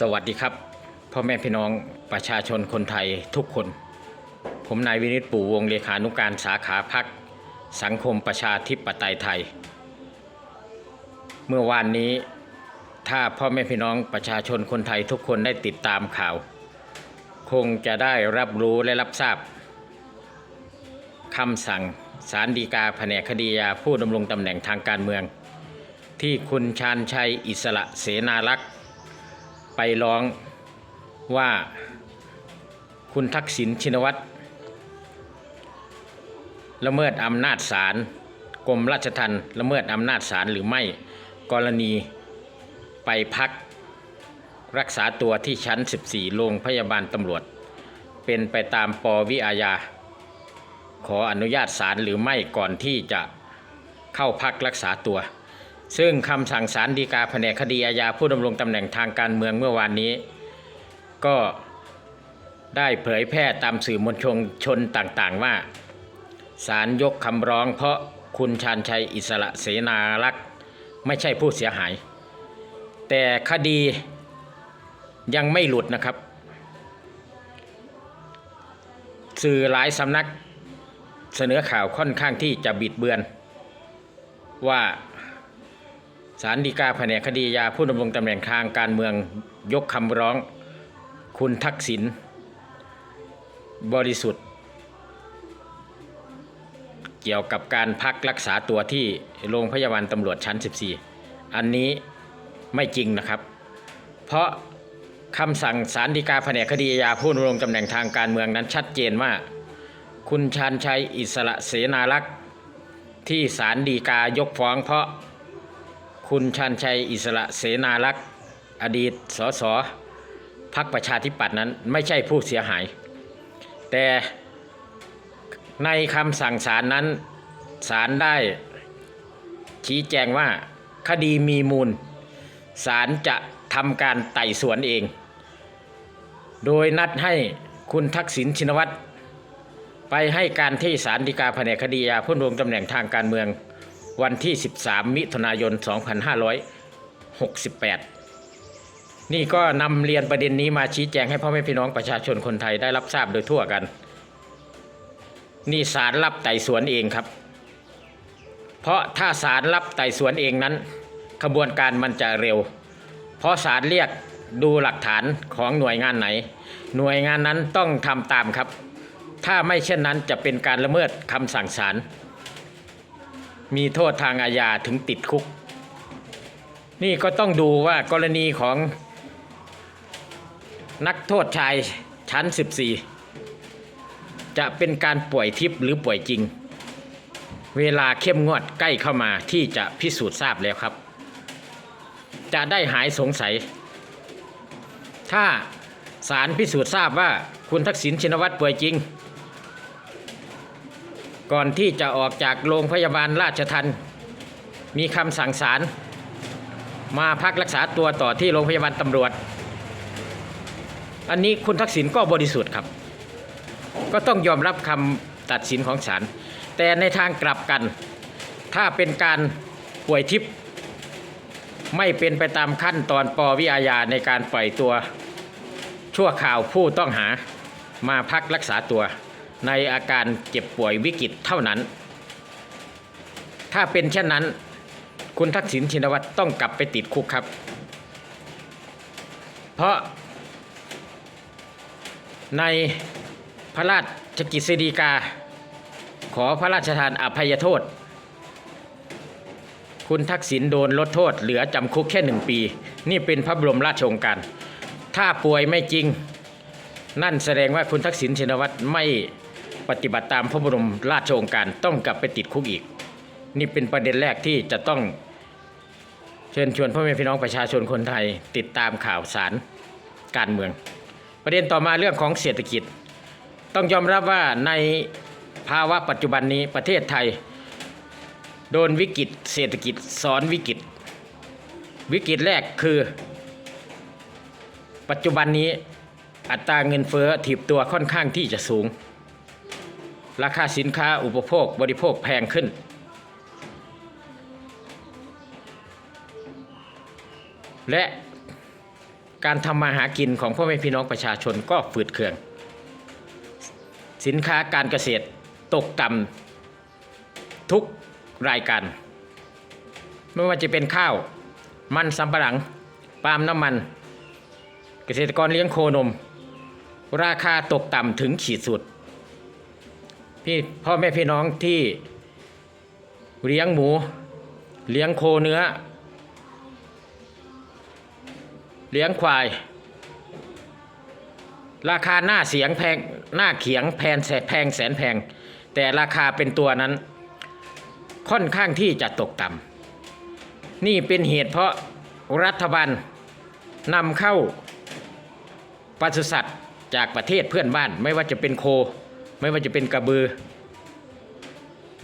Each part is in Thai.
สวัสดีครับพ่อแม่พี่น้องประชาชนคนไทยทุกคน ผมนายวินิตปู่วงเลขานุการสาขาพักสังคมประชาธิปไตยไทย เมื่อวานนี้ถ้าพ่อแม่พี่น้องประชาชนคนไทยทุกคนได้ติดตามข่าว คงจะได้รับรู้และรับทราบคำสั่งสารดีกาแผนกคดียาผู้ดำรงตำแหน่งทางการเมือง ที่คุณชาญชัยอิสระเสนารักษ์ ไปร้องว่าคุณทักษิณชินวัตรละเมิดอำนาจศาลกรมราชทัณฑ์ละเมิดอำนาจศาลหรือไม่กรณีไปพักรักษาตัวที่ชั้น 14 โรงพยาบาลตำรวจ เป็นไปตามปวิอาญา ขออนุญาตศาลหรือไม่ก่อนที่จะเข้าพักรักษาตัว ซึ่งคำสั่งศาลฎีกาแผนกคดีอาญาผู้ดำรงตำแหน่งทางการเมืองเมื่อวานนี้ ก็ได้เผยแพร่ตามสื่อมวลชนชนต่างๆว่าศาลยกคำร้องเพราะคุณชาญชัยอิสระเสนารักษ์ไม่ใช่ผู้เสียหาย แต่คดียังไม่หลุดนะครับ สื่อหลายสำนักเสนอข่าวค่อนข้างที่จะบิดเบือนว่า ศาลฎีกาแผนกคดียาผู้ดำรงตำแหน่งทางการเมืองยกคำร้อง คุณทักษิณบริสุทธิ์ เกี่ยวกับการพักรักษาตัวที่โรงพยาบาลตำรวจชั้น 14 อันนี้ไม่จริงนะครับ เพราะคำสั่งศาลฎีกาแผนกคดียาผู้ดำรงตำแหน่งทางการเมืองนั้นชัดเจนว่า คุณชาญชัยอิสระเสนารักษ์ที่ศาลฎีกายกฟ้องเพราะ คุณชันชัยอิสระเสนารักษ์อดีตสสพักประชาธิปัตย์นั้นไม่ใช่ผู้เสียหาย แต่ในคำสั่งศาลนั้นศาลได้ชี้แจงว่าคดีมีมูลศาลจะทำการไต่สวนเอง โดยนัดให้คุณทักษิณชินวัตรไปให้การที่ศาลฎีกาแผนกคดียาผู้ดำรงตำแหน่งทางการเมือง วันที่ 13 มิถุนายน 2568 นี่ก็นำเรียนประเด็นนี้มาชี้แจงให้พ่อแม่พี่น้องประชาชนคนไทยได้รับทราบโดยทั่วกัน นี่ศาลรับไต่สวนเองครับ เพราะถ้าศาลรับไต่สวนเองนั้นขบวนการมันจะเร็ว เพราะศาลเรียกดูหลักฐานของหน่วยงานไหน หน่วยงานนั้นต้องทำตามครับ ถ้าไม่เช่นนั้นจะเป็นการละเมิดคำสั่งศาล มีโทษทางอาญาถึงติดคุก นี่ก็ต้องดูว่ากรณีของนักโทษชายชั้น 14 จะเป็นการป่วยทิพย์หรือป่วยจริง เวลาเข้มงวดใกล้เข้ามาที่จะพิสูจน์ทราบแล้วครับ จะได้หายสงสัย ถ้าศาลพิสูจน์ทราบว่าคุณทักษิณชินวัตรป่วยจริง ก่อนที่จะออกจากโรงพยาบาลราชทันมีคำสั่งศาลมาพักรักษาตัวต่อที่โรงพยาบาลตำรวจ อันนี้คุณทักษิณก็บริสุทธิ์ครับ ก็ต้องยอมรับคำตัดสินของศาลแต่ในทางกลับกัน ถ้าเป็นการป่วยทิพย์ไม่เป็นไปตามขั้นตอนปวิอาญาในการปล่อยตัว ชั่วข่าวผู้ต้องหามาพักรักษาตัว ในอาการเจ็บป่วยวิกฤตเท่านั้น ถ้าเป็นเช่นนั้น คุณทักษิณชินวัตรต้องกลับไปติดคุกครับ เพราะ ในพระราชกิจสีดีกา ขอพระราชทานอภัยโทษ คุณทักษิณโดนลดโทษ เหลือจำคุกแค่หนึ่งปี นี่เป็นพระบรมราชโองการ ถ้าป่วยไม่จริงนั่นแสดงว่าคุณทักษิณชินวัตรไม่ ปฏิบัติตามพระบรมราชโองการต้องกลับไปติดคุกอีก นี่เป็นประเด็นแรกที่จะต้องเชิญชวนพ่อแม่พี่น้องประชาชนคนไทยติดตามข่าวสารการเมือง ประเด็นต่อมาเรื่องของเศรษฐกิจ ต้องยอมรับว่าในภาวะปัจจุบันนี้ประเทศไทย โดนวิกฤตเศรษฐกิจซ้อนวิกฤต วิกฤตแรกคือ ปัจจุบันนี้อัตราเงินเฟ้อถีบตัวค่อนข้างที่จะสูง ราคาสินค้าอุปโภคบริโภคแพงขึ้น และการทำมาหากินของพ่อแม่พี่น้องประชาชนก็ฝืดเคือง สินค้าการเกษตรตกต่ำทุกรายการ ไม่ว่าจะเป็นข้าว มันสำปะหลัง ปาล์มน้ำมัน เกษตรกรเลี้ยงโคนม ราคาตกต่ำถึงขีดสุด พี่พ่อแม่พี่น้องที่เลี้ยงหมู เลี้ยงโคเนื้อ เลี้ยงควาย ราคาหน้าเสียงแพงหน้าเขียงแพงแสนแพงแสนแพง แต่ราคาเป็นตัวนั้น ค่อนข้างที่จะตกต่ำนี่เป็นเหตุเพราะรัฐบาลนำเข้าปศุสัตว์จากประเทศเพื่อนบ้านไม่ว่าจะเป็นโค ไม่ว่าจะเป็นกระบือ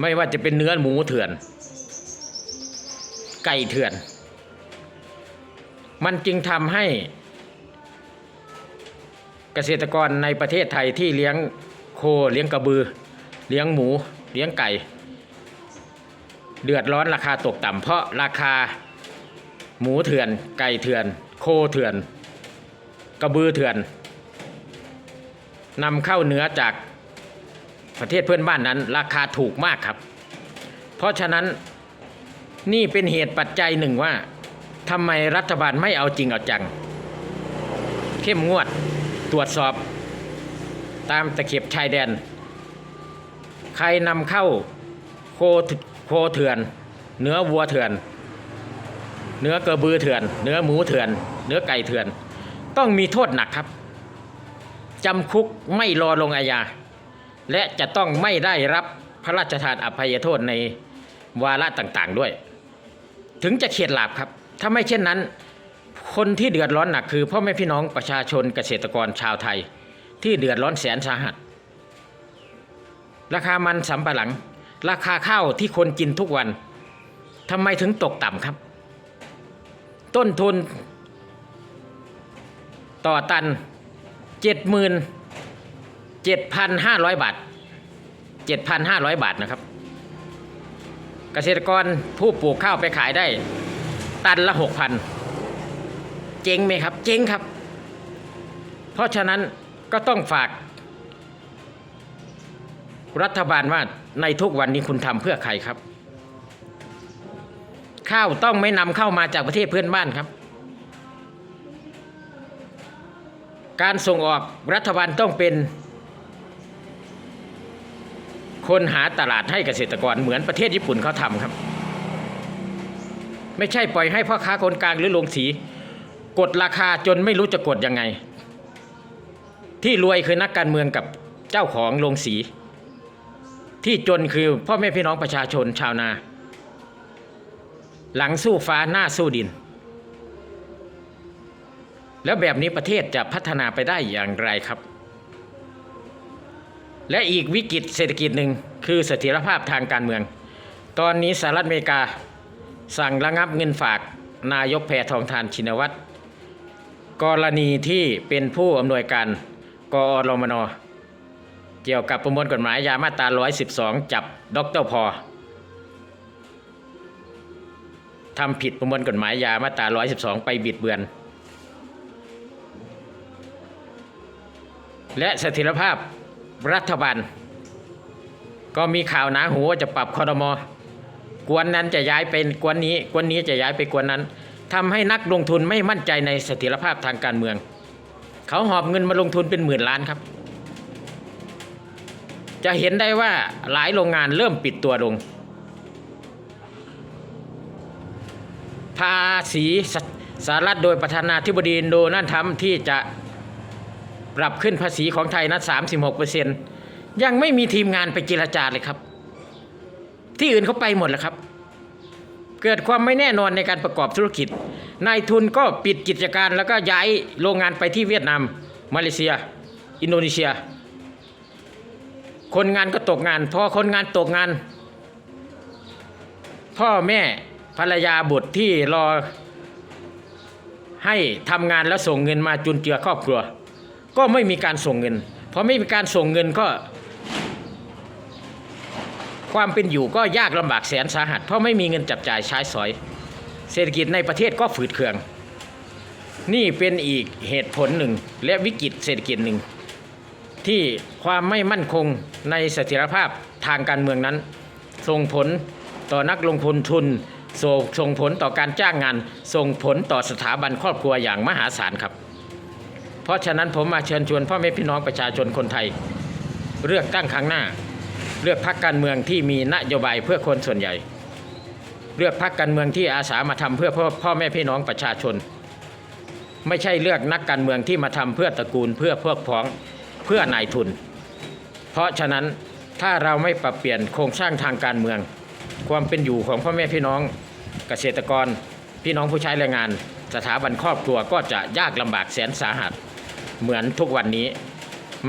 ไม่ว่าจะเป็นเนื้อหมูเถื่อน ไก่เถื่อน มันจึงทำให้เกษตรกรในประเทศไทยที่เลี้ยงโคเลี้ยงกระบือ เลี้ยงหมู เลี้ยงไก่ เดือดร้อนราคาตกต่ำเพราะราคาหมูเถื่อน ไก่เถื่อน โคเถื่อน กระบือเถื่อนนำเข้าเนื้อจาก ประเทศเพื่อนบ้านนั้น ราคาถูกมากครับ เพราะฉะนั้นนี่เป็นเหตุปัจจัยหนึ่งว่าทำไมรัฐบาลไม่เอาจริงเอาจัง เข้มงวดตรวจสอบตามตะเข็บชายแดน ใครนำเข้าโคโคเถื่อน เนื้อวัวเถื่อน เนื้อกระบือเถื่อน เนื้อหมูเถื่อน เนื้อไก่เถื่อน ต้องมีโทษหนักครับจำคุกไม่รอลงอาญา และจะต้องไม่ได้รับพระราชทานอภัยโทษในวาระต่างๆด้วย ถึงจะเข็ดหลาบครับ ถ้าไม่เช่นนั้น คนที่เดือดร้อนหนักคือพ่อแม่พี่น้องประชาชนเกษตรกรชาวไทย ที่เดือดร้อนแสนสาหัส ราคามันสำปะหลัง ราคาข้าวที่คนกินทุกวันทำไมถึงตกต่ำครับ ต้นทุน ต่อตันเจ็ดหมื่น เจ็ดพันห้าร้อยบาทเจ็ดพันห้าร้อยบาทนะครับ เกษตรกรผู้ปลูกข้าวไปขายได้ ตันละหกพันเจ๊งไหมครับ เจ๊งครับ เพราะฉะนั้นก็ต้องฝาก รัฐบาลว่าในทุกวันนี้คุณทำเพื่อใครครับ ข้าวต้องไม่นำเข้ามาจากประเทศเพื่อนบ้านครับการส่งออกรัฐบาลต้องเป็น คนหาตลาดให้เกษตรกรเหมือนประเทศญี่ปุ่นเขาทำครับ ไม่ใช่ปล่อยให้พ่อค้าคนกลางหรือโรงสี กดราคาจนไม่รู้จะกดยังไง ที่รวยคือนักการเมืองกับเจ้าของโรงสี ที่จนคือพ่อแม่พี่น้องประชาชนชาวนา หลังสู้ฟ้าหน้าสู้ดิน แล้วแบบนี้ประเทศจะพัฒนาไปได้อย่างไรครับ และอีกวิกฤตเศรษฐกิจหนึ่งคือเสถียรภาพทางการเมือง ตอนนี้สหรัฐอเมริกาสั่งระงับเงินฝากนายกแพทองทานชินวัตรกรณีที่เป็นผู้อำนวยการกอรมนเกี่ยวกับประมวลกฎหมายยามาตรา 112 จับดรพอทำผิดประมวลกฎหมายยามาตรา 112 ไปบิดเบือน และเสถียรภาพ รัฐบาล ก็มีข่าวหนาหูว่าจะปรับคอรมอกวนนั้นจะย้ายเป็นกวนนี้กวนนี้จะย้ายไปกวนนั้นทำให้นักลงทุนไม่มั่นใจในเสถียรภาพทางการเมือง เขาหอบเงินมาลงทุนเป็นหมื่นล้านครับ จะเห็นได้ว่าหลายโรงงานเริ่มปิดตัวลง ภาษีสสหรัฐโดยประธานาธิบดีโดนัลด์ทรัมป์ที่จะ ปรับขึ้นภาษีของไทยนั้น36%ยังไม่มีทีมงานไปเจรจาเลยครับ ที่อื่นเขาไปหมดแล้วครับ เกิดความไม่แน่นอนในการประกอบธุรกิจ นายทุนก็ปิดกิจการแล้วก็ย้ายโรงงานไปที่เวียดนาม มาเลเซีย อินโดนีเซีย คนงานก็ตกงาน พอคนงานตกงาน พ่อแม่ภรรยาบุตรที่รอให้ทำงานแล้วส่งเงินมาจุนเจือครอบครัว ก็ไม่มีการส่งเงินพอไม่มีการส่งเงินก็ ความเป็นอยู่ก็ยากลำบากแสนสาหัส เพราะไม่มีเงินจับจ่ายใช้สอย เศรษฐกิจในประเทศก็ฝืดเคือง นี่เป็นอีกเหตุผลหนึ่ง และวิกฤตเศรษฐกิจหนึ่ง ที่ความไม่มั่นคงในเสถียรภาพทางการเมืองนั้น ส่งผลต่อนักลงทุนทุนส่งผลต่อการจ้างงาน ส่งผลต่อสถาบันครอบครัวอย่างมหาศาลครับ ราะฉะนั้นผมมาเชิญชวนพ่อแม่พี่น้องประชาชนคนไทย เลือกตั้งครั้งหน้า เลือกพรรคการเมืองที่มีนโยบายเพื่อคนส่วนใหญ่ เลือกพรรคการเมืองที่อาสามาทำเพื่อพ่อพ่อแม่พี่น้องประชาชน ไม่ใช่เลือกนักการเมืองที่มาทำเพื่อตระกูลเพื่อพวกพ้องเพื่อนายทุน เพราะฉะนั้นถ้าเราไม่ปรับเปลี่ยนโครงสร้างทางการเมือง ความเป็นอยู่ของพ่อแม่พี่น้องเกษตรกร พี่น้องผู้ใช้แรงงาน สถาบันครอบครัวก็จะยากลำบากแสนสาหัส เหมือนทุกวันนี้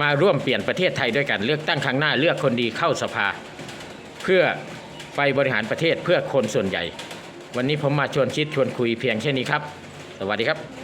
มาร่วมเปลี่ยนประเทศไทยด้วยกัน เลือกตั้งครั้งหน้าเลือกคนดีเข้าสภา เพื่อไปบริหารประเทศเพื่อคนส่วนใหญ่ วันนี้ผมมาชวนคิดชวนคุยเพียงแค่นี้ครับ สวัสดีครับ